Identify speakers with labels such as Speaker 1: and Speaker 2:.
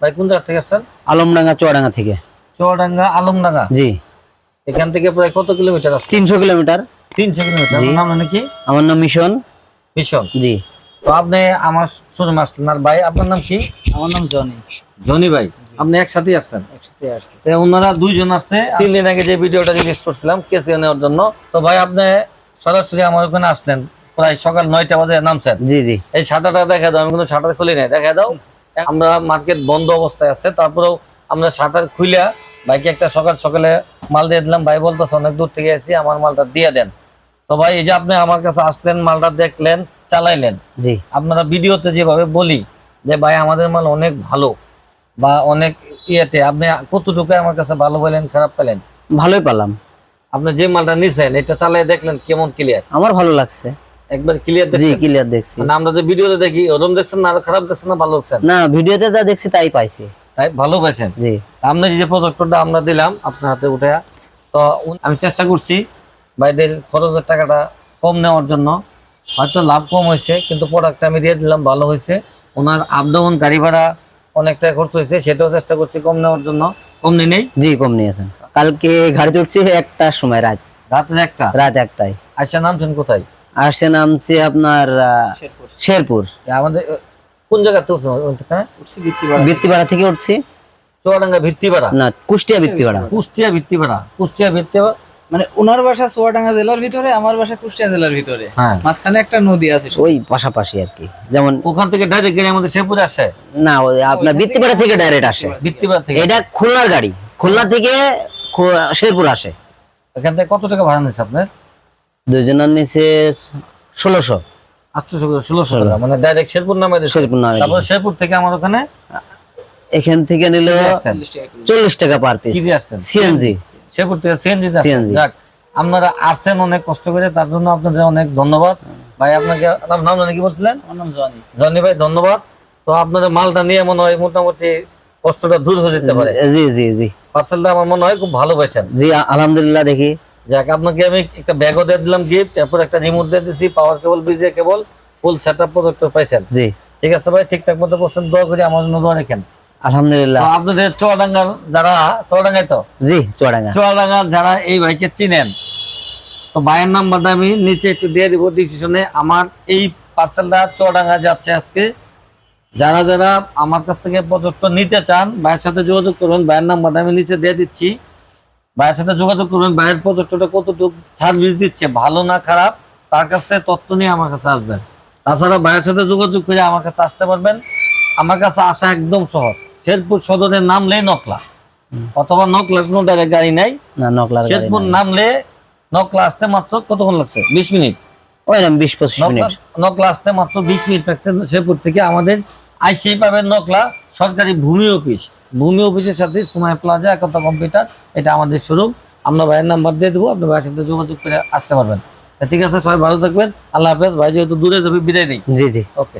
Speaker 1: ভাই কোন জায়গা থেকে আসছেন?
Speaker 2: আলমডাঙ্গা চুয়াডাঙ্গা থেকে।
Speaker 1: চুয়াডাঙ্গা আলমডাঙ্গা?
Speaker 2: জি।
Speaker 1: এখান থেকে প্রায় কত কিলোমিটার আছে
Speaker 2: তিনশো কিলোমিটার।
Speaker 1: তিনশো কিলোমিটার। নাম মানে কি?
Speaker 2: আমার নাম মিশন।
Speaker 1: মিশন।
Speaker 2: জি।
Speaker 1: তো আপনি আমার শুনে আসলেন আর ভাই আপনার নাম কি?
Speaker 3: আমার নাম জনি।
Speaker 1: জনি ভাই আপনি একসাথে আসছেন?
Speaker 3: একসাথে
Speaker 1: ওনারা দুইজন আছে তিন দিন আগে যে ভিডিওটা রিলিজ করছিলাম কেসিও নেওয়ার জন্য। তো ভাই আপনি সরাসরি আমার ওখানে আসলেন। প্রায় সকাল নয়টা বাজে নামছেন।
Speaker 2: জি জি।
Speaker 1: এই সাঁতারটা দেখা দাও আমি কিন্তু সাঁতার খুলি নাই। দেখা দাও। আমরা মার্কেট বন্ধ অবস্থায় আছে তারপরেও আমরা সাঁতার খুইলা ভাইকে একটা সকাল সকালে মাল দিয়ে দিলাম। ভাই বলতেছে অনেক দূর থেকে এসেছি আমার মালটা দিয়ে দেন। তো ভাই এই যে আপনি আমার কাছে আসলেন মালটা দেখলেন চালাইলেন।
Speaker 2: জি।
Speaker 1: আপনারা ভিডিওতে যেভাবে বলি যে ভাই আমাদের মাল অনেক ভালো বা অনেক ইয়েতে আপনি কতটুকু আমার কাছে ভালো পেলেন খারাপ পেলেন?
Speaker 2: ভালোই পেলাম
Speaker 1: আপনি যে মালটা নিছেন এটা চালাই দেখলেন কেমন ক্লিয়ার
Speaker 2: আমার ভালো লাগছে।
Speaker 1: একবার ক্লিয়ার
Speaker 2: ক্লিয়ার দেখছি।
Speaker 1: মানে আমরা যে ভিডিওতে দেখি ওরম দেখছেন না খারাপ দেখছেন না ভালো দেখছেন?
Speaker 2: না ভিডিওতে যা দেখছি তাই পাইছি।
Speaker 1: তাই? ভালো
Speaker 2: জি।
Speaker 1: আমরা যে প্রজেক্টরটা আমরা দিলাম আপনার হাতে উঠে। তো আমি চেষ্টা করছি খরচের টাকাটা কম নেওয়ার জন্য। হয়তো লাভ কম হয়েছে কিন্তু প্রোডাক্টটা আমি দিয়ে দিলাম ভালো হয়েছে। ওনার আপ ডাউন গাড়ি ভাড়া অনেকটা খরচ হয়েছে সেটাও চেষ্টা করছি কম নেওয়ার জন্য। কম নিয়ে নেই?
Speaker 2: জি কম নিয়েছেন কালকে গাড়িতে উঠছি একটার সময় রাত।
Speaker 1: রাতের একটা?
Speaker 2: রাত একটাই
Speaker 1: আচ্ছা নামছেন কোথায়?
Speaker 2: আসছে নামছি আপনার
Speaker 3: শেরপুর।
Speaker 1: আমাদের কোন
Speaker 3: বৃত্তিপাড়া
Speaker 2: বৃত্তিপাড়া থেকে? উঠছি
Speaker 1: চুয়াডাঙ্গা ভিত্তিপাড়া?
Speaker 2: না কুষ্টিয়া বৃত্তিপাড়া
Speaker 1: কুষ্টিয়া ভিত্তিপাড়া। কুষ্টিয়া ভিত্তিপাড়া।
Speaker 3: মানে ওনার বাসা চুয়াডাঙ্গা জেলার ভিতরে আমার বাসা কুষ্টিয়া জেলার ভিতরে।
Speaker 1: হ্যাঁ।
Speaker 3: মাঝখানে একটা নদী আছে
Speaker 2: ওই পাশাপাশি আর কি। যেমন
Speaker 1: ওখান থেকে ডাইরেক্ট গাড়ি আমাদের শেরপুরে আসে?
Speaker 2: না ওই আপনার বৃত্তিপাড়া থেকে ডাইরেক্ট আসে।
Speaker 1: ভিত্তিপাড়া থেকে?
Speaker 2: এটা খুলনার গাড়ি। খুলনা থেকে শেরপুর আসে।
Speaker 1: এখান থেকে কত টাকা ভাড়া নিচ্ছে আপনার?
Speaker 2: দুজনের নিচে ষোলোশো।
Speaker 1: আটশোশো ষোলোশো টাকা মানে ডাইরেক্ট শেরপুর নামে
Speaker 2: শেরপুর নামে
Speaker 1: তারপর শেরপুর থেকে আমার ওখানে
Speaker 2: এখান থেকে নিল চল্লিশ টাকা পার পিস
Speaker 1: কি দিয়ে আসছেন?
Speaker 2: সিএনজি
Speaker 1: শেরপুর থেকে সিএনজি
Speaker 2: CNG
Speaker 1: আপনারা আসছেন অনেক কষ্ট করে তার জন্য আপনাদের অনেক ধন্যবাদ। ভাই আপনাকে নাম নাম জানি কি বলছিলেন?
Speaker 3: জনি।
Speaker 1: জনি ভাই ধন্যবাদ। তো আপনাদের মালটা নিয়ে মনে হয় মোটামুটি কষ্টটা দূর হয়ে যেতে পারে।
Speaker 2: জি জি জি।
Speaker 1: পার্সেলটা আমার মনে হয় খুব ভালো পেয়েছেন
Speaker 2: জি আলহামদুলিল্লাহ দেখি।
Speaker 1: যাক আপনাকে আমি একটা ব্যাগও দিয়ে দিলাম গিফট এরপর একটা রিমোট দিয়ে দিচ্ছি পাওয়ার কেবল বিজে cable full set up project পাইছেন।
Speaker 2: জি।
Speaker 1: ঠিক আছে ভাই ঠিকঠাক মতো করছেন দোয়া করি আমার জন্য দোয়া রেখেন।
Speaker 2: আলহামদুলিল্লাহ।
Speaker 1: আপনাদের চুয়াডাঙ্গার যারা চুয়াডাঙ্গায় তো?
Speaker 2: জি চুয়াডাঙ্গা।
Speaker 1: চুয়াডাঙ্গার যারা এই ভাইকে চিনেন তো ভাইয়ের নাম্বারটা আমি নিচে একটু দিয়ে দিব ডিসক্রিপশনে আমার এই পার্সেলটা চুয়াডাঙ্গা যাচ্ছে আজকে। যারা যারা আমার কাছ থেকে প্রজেক্ট নিতে চান ভাইয়ের সাথে যোগাযোগ করুন ভাইয়ের নাম্বারটা আমি নিচে দিয়ে দিচ্ছি। ভাইয়ের সাথে যোগাযোগ করবেন। ভাইয়ের প্রজেক্টটা কতটুকু সার্ভিস দিচ্ছে ভালো না খারাপ তার কাছ থেকে তথ্য নিয়ে আমার কাছে আসবেন। তাছাড়া ভাইয়ের সাথে যোগাযোগ করে আমার কাছে আসতে পারবেন। আমার কাছে আসা একদম সহজ। শেরপুর সদরের নামলেই নকলা। অথবা নকলার কোনো ডাইরেক্ট গাড়ি নাই।
Speaker 2: না নকলার গাড়ি
Speaker 1: শেরপুর। নামলে নকলা আসতে মাত্র কতক্ষণ লাগছে? বিশ মিনিট।
Speaker 2: ওই বিশ পঁচিশ
Speaker 1: নকলা
Speaker 2: মিনিট।
Speaker 1: নকলা আসতে মাত্র বিশ মিনিট লাগছে শেরপুর থেকে আমাদের আইসিআই পাবেন নকলা সরকারি ভূমি অফিস। ভূমি অফিসের সাথে সময় প্লাজা একতা কম্পিউটার এটা আমাদের শোরুম আমরা ভাইয়ের নাম্বার দিয়ে দেবো আপনি ভাইয়ের সাথে যোগাযোগ করে আসতে পারবেন। ঠিক আছে সবাই ভালো থাকবেন। আল্লাহ হাফেজ ভাই যেহেতু দূরে যাবে বিদায় নেই।
Speaker 2: জি জি।
Speaker 1: ওকে